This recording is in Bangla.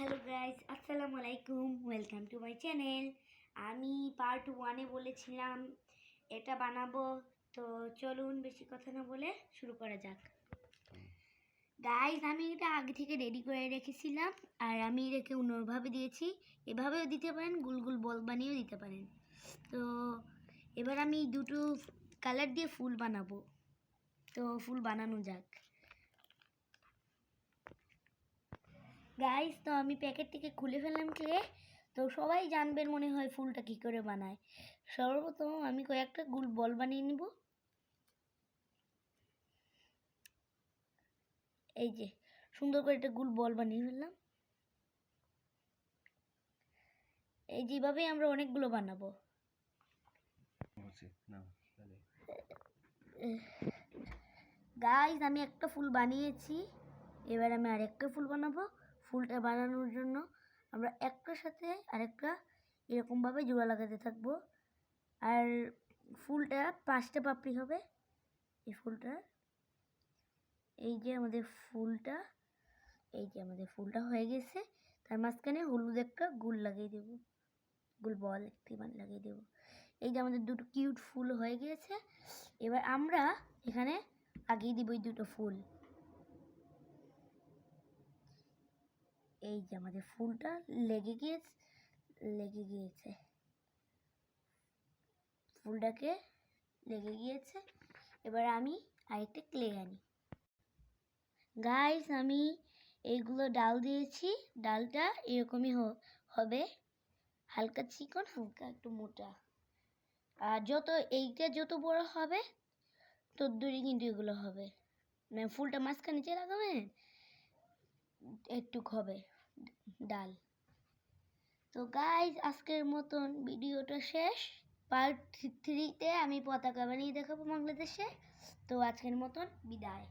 হ্যালো গাইজ আসসালামু আলাইকুম ওয়েলকাম টু মাই চ্যানেল আমি পার্ট ওয়ানে বলেছিলাম, এটা বানাবো, তো চলুন বেশি কথা না বলে শুরু করা যাক। গাইজ আমি এটা আগে থেকে রেডি করে রেখেছিলাম, আর আমি এটাকে অন্যভাবে দিয়েছি। এভাবেও দিতে পারেন, গুল গুল বল বানিয়েও দিতে পারেন। তো এবার আমি দুটো কালার দিয়ে ফুল বানাবো। তো ফুল বানানো যাক। গাইস তো আমি প্যাকেট থেকে খুলে ফেললাম ক্লে তো সবাই জানবেন মনে হয় ফুলটা কী করে বানায়। সর্বপ্রথম আমি কয়েকটা গুল বল বানিয়ে নিব। এই যে, সুন্দর করে একটা গুল বল বানিয়ে ফেললাম। এই যেভাবেই আমরা অনেকগুলো বানাবো। গাইস আমি একটা ফুল বানিয়েছি। এবার আমি আরেকটা ফুল বানাবো। ফুলটা বানানোর জন্য আমরা একটার সাথে আরেকটা এরকমভাবে জোড়া লাগাতে থাকব। আর ফুলটা পাঁচটা পাপড়ি হবে। এই ফুলটা, এই যে আমাদের ফুলটা, এই যে আমাদের ফুলটা হয়ে গেছে। তার মাঝখানে হলুদ একটা গুল লাগিয়ে দেবো। গুল বল একটি মানে লাগিয়ে দেবো। এই যে আমাদের দুটো কিউট ফুল হয়ে গিয়েছে। এবার আমরা এখানে আগিয়ে দিব এই দুটো ফুল। এই যে আমাদের ফুলটা লেগে গিয়েছে লেগে গিয়েছে। ফুলটাকে লেগে গিয়েছে। এবার আমি আরেকটা ক্লে আনি। গাইস আমি এইগুলো ডাল দিয়েছি। ডালটা এরকমই হবে। হালকা চিকন, হালকা একটু মোটা। আর যত এইটা যত বড় হবে তোর দূরে কিন্তু এগুলো হবে। মানে ফুলটা মাঝখানে নিচে লাগাবেন একটু হবে ডাল। তো গাইজ আজকের মতন ভিডিওটা শেষ। পার্ট থ্রিতে আমি পতাকা বানিয়ে দেখাবো বাংলাদেশে। তো আজকের মতন বিদায়।